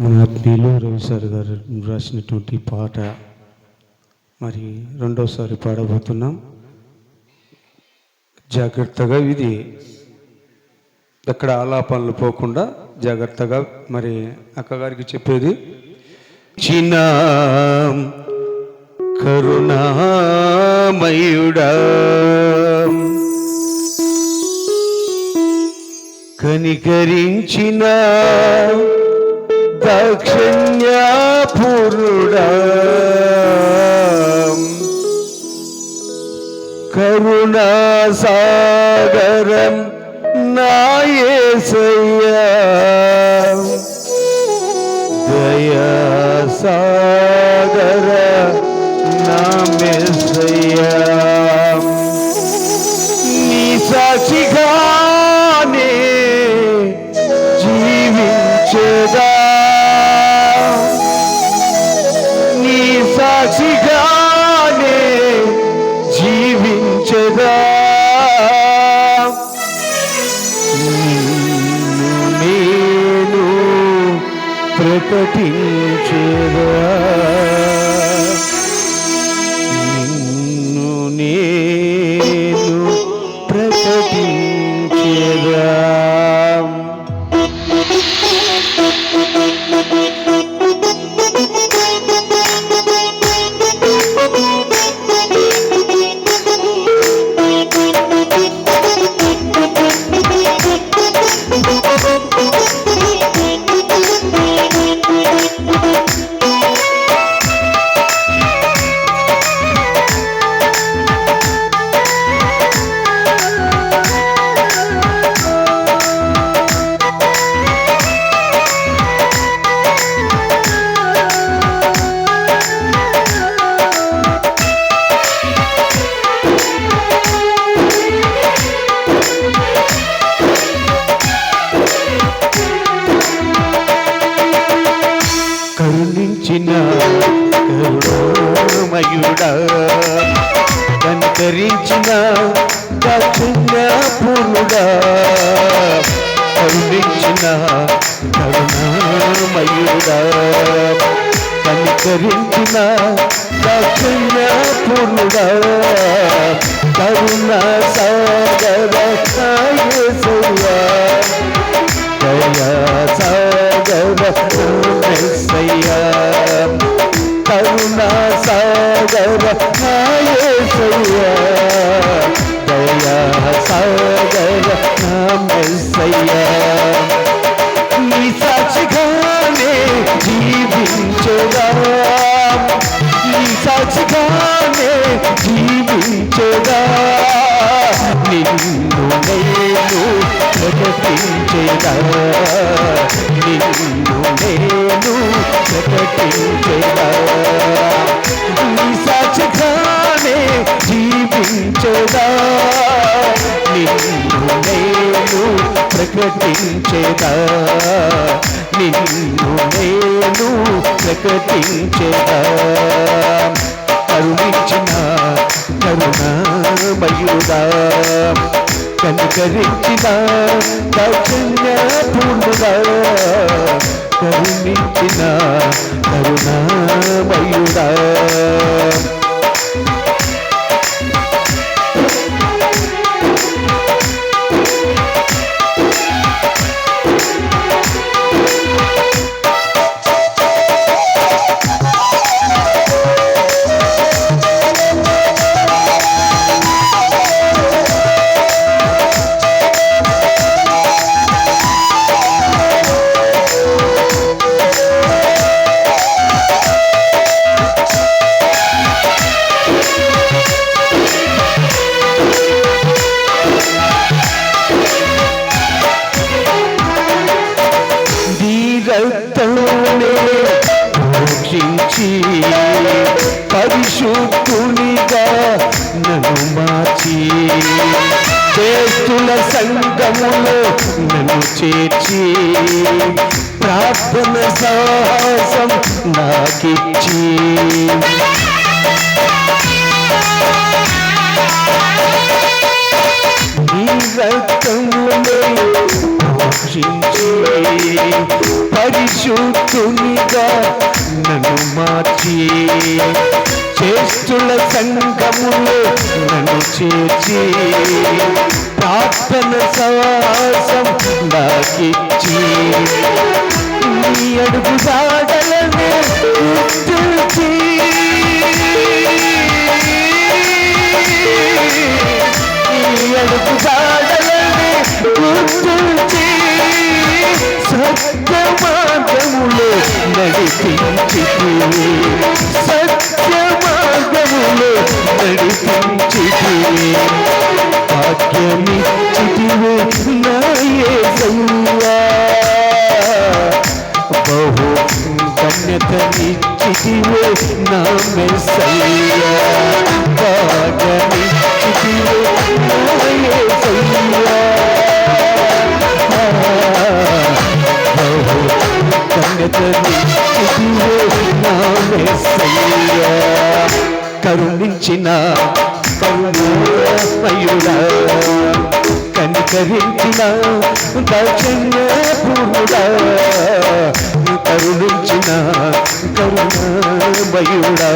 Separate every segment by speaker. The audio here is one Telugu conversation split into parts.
Speaker 1: మన ఆత్మీయులు రవి సార్ గారు రాసినటువంటి పాట మరి రెండోసారి పాడబోతున్నాం. జాగ్రత్తగా ఇది ఎక్కడ ఆలాపనలు పోకుండా జాగ్రత్తగా మరి అక్కగారికి చెప్పేది. చిన్న కరుణామయుడా. కనికరించిన దాక్షిణ్యాపురుడా కరుణాసాగరం నాయసయ్యా. దయా ప్రకటించదా కరుణామయుడా కనికరించిన దక్షిణపురుడా కరుణ సాగర యేసయ్యా దయా సాగర మెస్సయ్యా కరుణా సాగర నాయసయ్యా దయా సాగర ప్రకటించేదా నిన్ను నేను ప్రకటించేదా సాక్షిగానే జీవించదా నిన్ను నేను ప్రకటించేదా? నిన్ను నేను ప్రకటించేదా? కరుణించిన కరుణామయుడా. కనుకరించిన దక్షిణ పూర్ణుడా కరుణించిన కరుణామయుడా. మార్గములో నన్ను చేర్చి ప్రార్థన సాహసం నాకిచ్చి. నీ రక్తమునే
Speaker 2: రక్షించి పరిశుద్ధునిగా నన్ను మార్చి. చేస్తుల సంఘములో నన్ను చేర్చి. ప్రార్థన సవాసం నాకిచ్చి. నీ అడుగు సాడలనే నీ అడుగు నడిపించి సత్య కరుణించిన కరుణామయుడా కనికరించిన దక్షిణ పూర్ణుడా కరుణించిన కరుణామయుడా.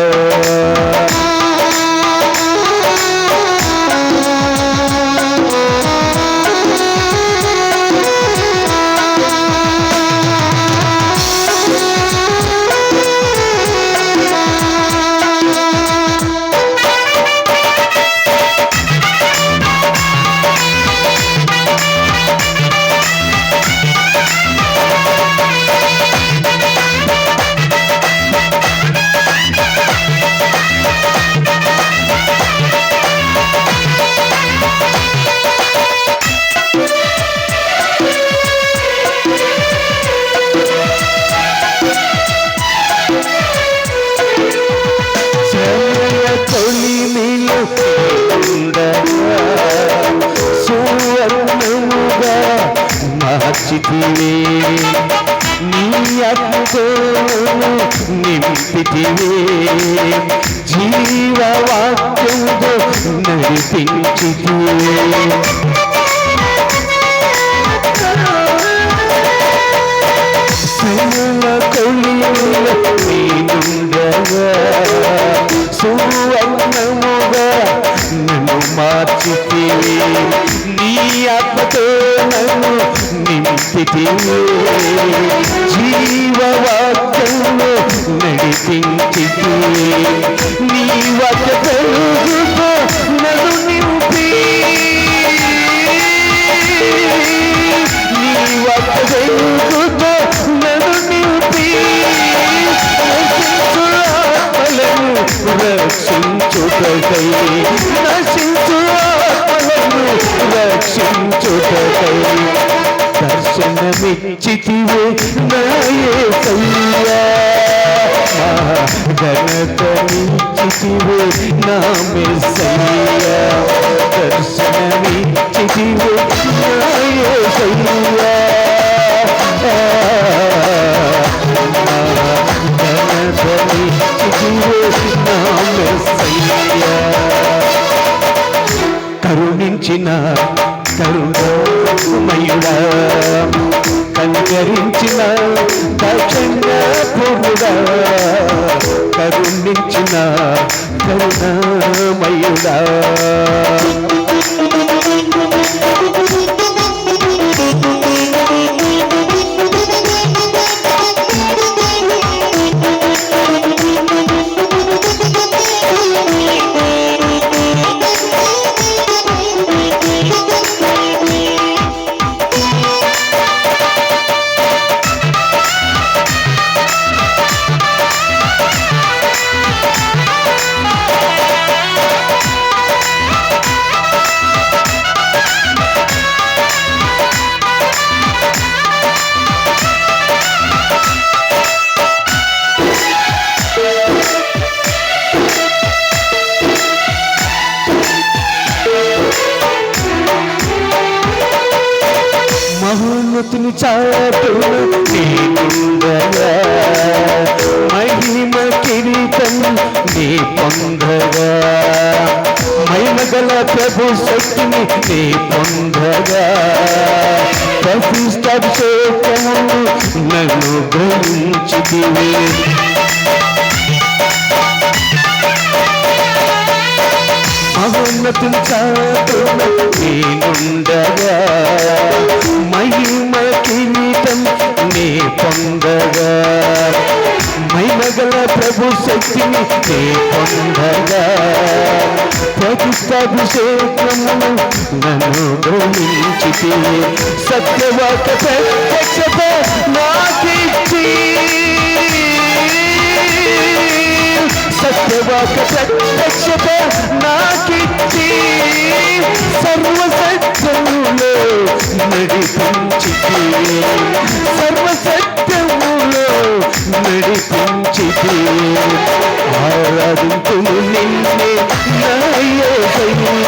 Speaker 2: మార్చితివే నీ ఆత్మతో నింపితివే జీవవాక్యంతో నడిపించితివే శ్రమల కొలిలో నేనుండగా సువర్ణముగా నన్ను మార్చితివి నీ ఆత్మతో నన్ను నింపితివి జీవవాక్యంలో నడిపించితివి నీ వాక్య వెలుగుతో నన్ను నింపి. నీ వాక్య వెలుగుతో నన్ను నింపి. నశించు ఆత్మలను రక్షించుటకై నా కరుణించిన కరుణమయుడా కనికరించిన దక్షిణ పూర్ణుడా కరుణించిన కరుణమయుడా. మహోన్నతుని చాటును నేనుండగా మహిమ కిరీటం నీ పొందగా మహిమ మహిమగల ప్రభు శక్తిని నీ పొందగా ప్రతిష్టాభిషేకము నన్ను గ్రహించితివే. మహోన్నతుని చాటును నీ శక్తిని పొందగా ప్రతిష్టాభిషేకము నన్ను గ్రహించితే సత్యవాక ప్రత్యక్షత నాకిచ్చి. సత్యవాక ప్రత్యక్షత నాకిచ్చి. సర్వ నడిపించితే. సర్వ మార్గములో నడిపించితే ఆరాధింపు నిన్నే నాయసయ్యా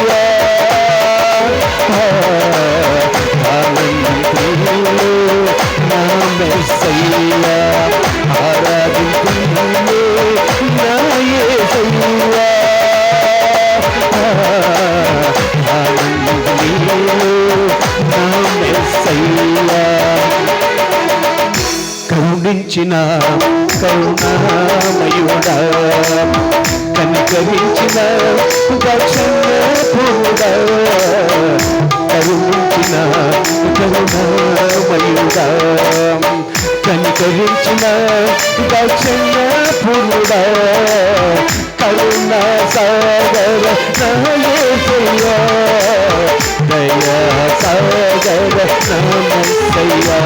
Speaker 2: సాగర నమస్సయ్యా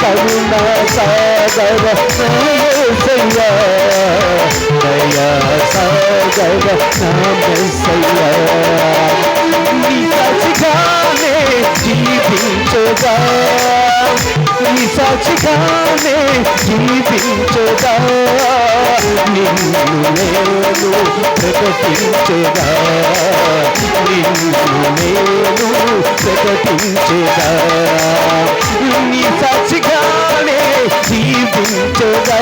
Speaker 2: కరుణ దయా సాగర నమస్సయ్యా నీ జీవించగా నీ జీవించగా నిన్ను నేను ప్రకటించగా ప్రకటించగా నీ సచిగానే జీవించగా.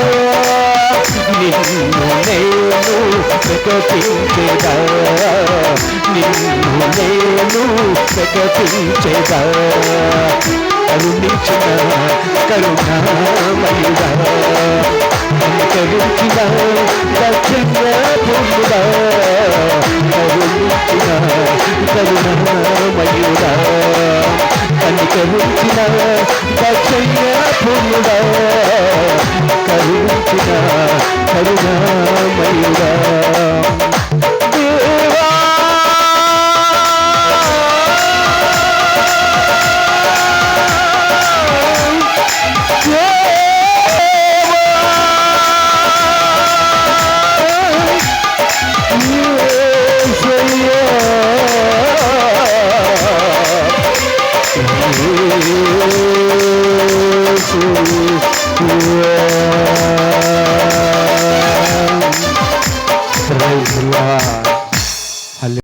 Speaker 2: నిన్ను నేను ప్రకటించగా. నిన్ను నేను ప్రకటించగా. కరుణించిన కరుణామయుడా. కరుణించిన దక్షిణ పొందుడా కరుణామయుడా కనికరించిన దక్షయ్య పొందుడా కరుణించిన కరుణామయుడా.